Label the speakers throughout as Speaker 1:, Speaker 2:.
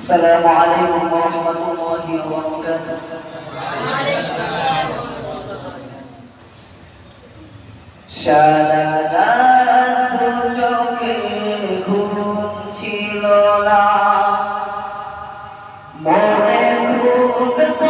Speaker 1: السلام عليكم ورحمة الله وبركاته সারা রাত চোখে ঘুম ছিল না মনে ঘুম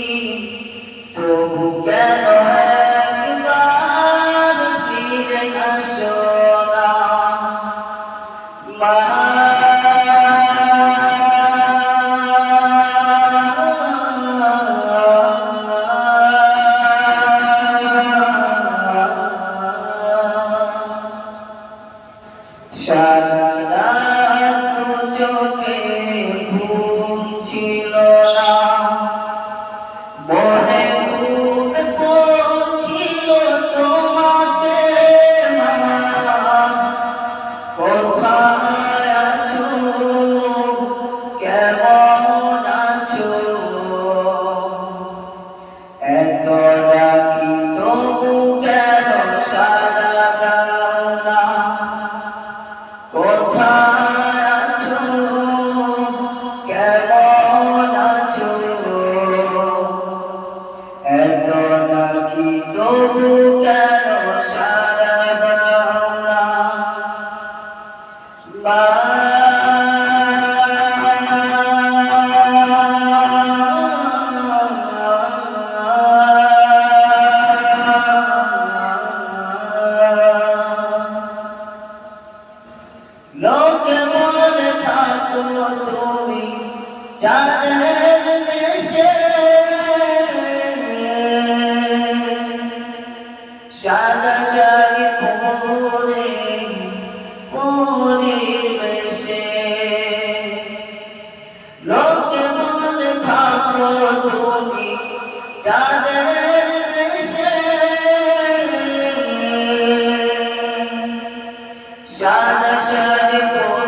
Speaker 1: লোক মনে থাকো তুমি চাঁদ তুমি যাদের দেশে সাদা সাদা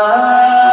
Speaker 1: الله